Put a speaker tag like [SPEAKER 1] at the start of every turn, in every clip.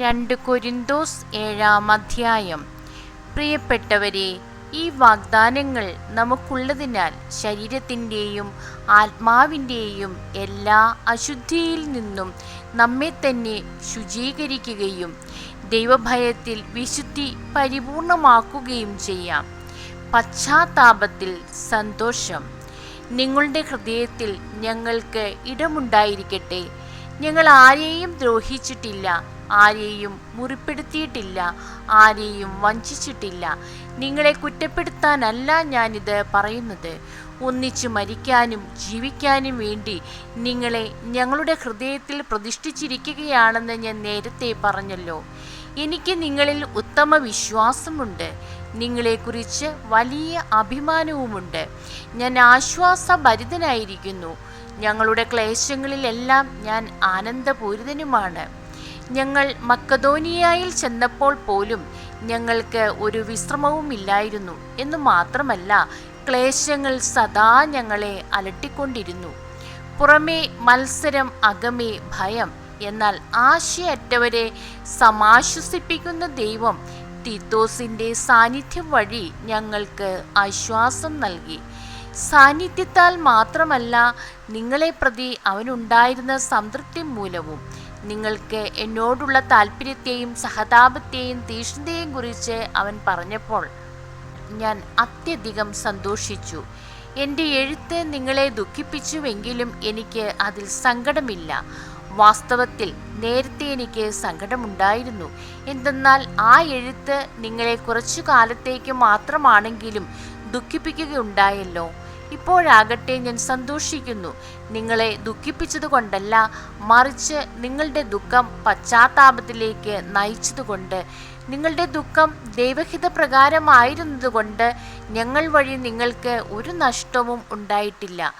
[SPEAKER 1] രണ്ട് കൊരിന്തോസ് ഏഴാം അധ്യായം. പ്രിയപ്പെട്ടവരെ ഈ വാഗ്ദാനങ്ങൾ നമുക്കുള്ളതിനാൽ ശരീരത്തിന്റെയും ആത്മാവിന്റെയും എല്ലാ അശുദ്ധിയിൽ നിന്നും നമ്മെ തന്നെ ശുചീകരിക്കുകയും ദൈവഭയത്തിൽ വിശുദ്ധി പരിപൂർണമാക്കുകയും ചെയ്യാം. പശ്ചാത്താപത്തിൽ സന്തോഷം. നിങ്ങളുടെ ഹൃദയത്തിൽ ഞങ്ങൾക്ക് ഇടമുണ്ടായിരിക്കട്ടെ. ഞങ്ങൾ ആരെയും ദ്രോഹിച്ചിട്ടില്ല. ആരെയും മുറിപ്പെടുത്തിയിട്ടില്ല ആരെയും വഞ്ചിച്ചിട്ടില്ല. നിങ്ങളെ കുറ്റപ്പെടുത്താനല്ല ഞാനിത് പറയുന്നത്. ഒന്നിച്ചു മരിക്കാനും ജീവിക്കാനും വേണ്ടി നിങ്ങളെ ഞങ്ങളുടെ ഹൃദയത്തിൽ പ്രതിഷ്ഠിച്ചിരിക്കുകയാണെന്ന് ഞാൻ നേരത്തെ പറഞ്ഞല്ലോ. എനിക്ക് നിങ്ങളിൽ ഉത്തമ വിശ്വാസമുണ്ട്. നിങ്ങളെക്കുറിച്ച് വലിയ അഭിമാനവുമുണ്ട്. ഞാൻ ആശ്വാസഭരിതനായിരിക്കുന്നു. ഞങ്ങളുടെ ക്ലേശങ്ങളിലെല്ലാം ഞാൻ ആനന്ദപൂരിതനുമാണ്. ഞങ്ങൾ മക്കതോനിയായിൽ ചെന്നപ്പോൾ പോലും ഞങ്ങൾക്ക് ഒരു വിശ്രമവുമില്ലായിരുന്നു എന്നു മാത്രമല്ല ക്ലേശങ്ങൾ സദാ ഞങ്ങളെ അലട്ടിക്കൊണ്ടിരുന്നു. പുറമേ മത്സരം അകമേ ഭയം. എന്നാൽ ആശയറ്റവരെ സമാശ്വസിപ്പിക്കുന്ന ദൈവം തീത്തോസിന്റെ സാന്നിധ്യം വഴി ഞങ്ങൾക്ക് ആശ്വാസം നൽകി. സാന്നിധ്യത്താൽ മാത്രമല്ല നിങ്ങളെ പ്രതി അവനുണ്ടായിരുന്ന സംതൃപ്തി മൂലവും നിങ്ങൾക്ക് എന്നോടുള്ള താല്പര്യത്തെയും സഹതാപത്തെയും തീഷ്ണതയെയും കുറിച്ച് അവൻ പറഞ്ഞപ്പോൾ ഞാൻ അത്യധികം സന്തോഷിച്ചു. എന്റെ എഴുത്ത് നിങ്ങളെ ദുഃഖിപ്പിച്ചുവെങ്കിലും എനിക്ക് അതിൽ സങ്കടമില്ല. വാസ്തവത്തിൽ നേരത്തെ എനിക്ക് സങ്കടമുണ്ടായിരുന്നു. എന്തെന്നാൽ ആ എഴുത്ത് നിങ്ങളെ കുറച്ചു കാലത്തേക്ക് മാത്രമാണെങ്കിലും ദുഃഖിപ്പിക്കുകയുണ്ടായല്ലോ. ഇപ്പോഴാകട്ടെ ഞാൻ സന്തോഷിക്കുന്നു. നിങ്ങളെ ദുഃഖിപ്പിച്ചതുകൊണ്ടല്ല മറിച്ച് നിങ്ങളുടെ ദുഃഖം പശ്ചാത്താപത്തിലേക്ക് നയിച്ചതുകൊണ്ട്. നിങ്ങളുടെ ദുഃഖം ദൈവഹിത പ്രകാരമായിരുന്നതുകൊണ്ട് ഞങ്ങൾ വഴി നിങ്ങൾക്ക് ഒരു നഷ്ടവും ഉണ്ടായിട്ടില്ല.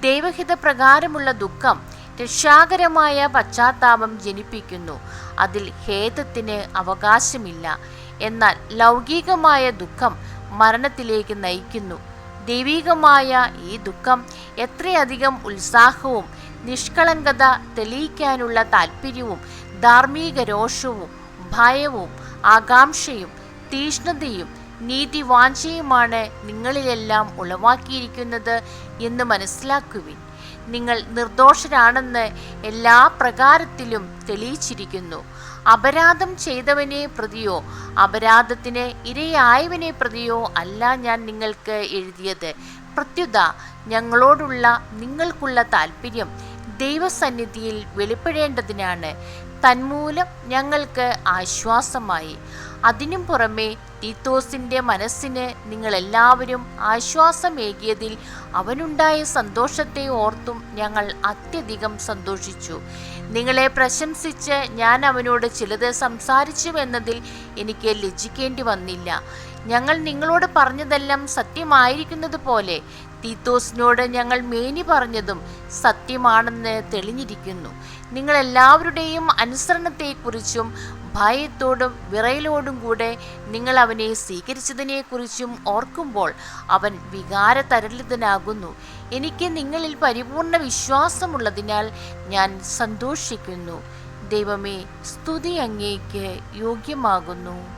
[SPEAKER 1] ദൈവഹിത പ്രകാരമുള്ള ദുഃഖം രക്ഷാകരമായ പശ്ചാത്താപം ജനിപ്പിക്കുന്നു. അതിൽ ഖേദത്തിന് അവകാശമില്ല. എന്നാൽ ലൗകികമായ ദുഃഖം മരണത്തിലേക്ക് നയിക്കുന്നു. ദൈവികമായ ഈ ദുഃഖം എത്രയധികം ഉത്സാഹവും നിഷ്കളങ്കത തെളിയിക്കാനുള്ള താല്പര്യവും ധാർമ്മിക രോഷവും ഭയവും ആകാംക്ഷയും തീഷ്ണതയും നീതിവാഞ്ചയുമാണ് നിങ്ങളിലെല്ലാം ഉളവാക്കിയിരിക്കുന്നത് എന്ന് മനസ്സിലാക്കുവിൻ. നിങ്ങൾ നിർദോഷരാണെന്ന് എല്ലാ പ്രകാരത്തിലും തെളിയിച്ചിരിക്കുന്നു. അപരാധം ചെയ്തവനെ പ്രതിയോ അപരാധത്തിന് ഇരയായവനെ പ്രതിയോ അല്ല ഞാൻ നിങ്ങൾക്ക് എഴുതിയത്. പ്രത്യുത ഞങ്ങളോടുള്ള നിങ്ങൾക്കുള്ള താല്പര്യം ദൈവസന്നിധിയിൽ വെളിപ്പെടേണ്ടതിനാണ്. തന്മൂലം ഞങ്ങൾക്ക് ആശ്വാസമായി. അതിനും പുറമെ തീത്തോസിന്റെ മനസ്സിന് നിങ്ങളെല്ലാവരും ആശ്വാസമേകിയതിൽ അവനുണ്ടായ സന്തോഷത്തെ ഓർത്തും ഞങ്ങൾ അത്യധികം സന്തോഷിച്ചു. നിങ്ങളെ പ്രശംസിച്ച് ഞാൻ അവനോട് ചിലത് സംസാരിച്ചു എന്നതിൽ എനിക്ക് ലജ്ജിക്കേണ്ടി വന്നില്ല. ഞങ്ങൾ നിങ്ങളോട് പറഞ്ഞതെല്ലാം സത്യമായിരിക്കുന്നത് പോലെ തീത്തോസിനോട് ഞങ്ങൾ മേനി പറഞ്ഞതും സത്യമാണെന്ന് തെളിഞ്ഞിരിക്കുന്നു. നിങ്ങളെല്ലാവരുടെയും അനുസരണത്തെക്കുറിച്ചും ഭയത്തോടും വിറയലോടും കൂടെ നിങ്ങൾ അവനെ സ്വീകരിച്ചതിനെക്കുറിച്ചും ഓർക്കുമ്പോൾ അവൻ വികാരതരളിതനാകുന്നു. എനിക്ക് നിങ്ങളിൽ പരിപൂർണ വിശ്വാസമുള്ളതിനാൽ ഞാൻ സന്തോഷിക്കുന്നു. ദൈവമേ സ്തുതി അങ്ങേക്ക് യോഗ്യമാകുന്നു.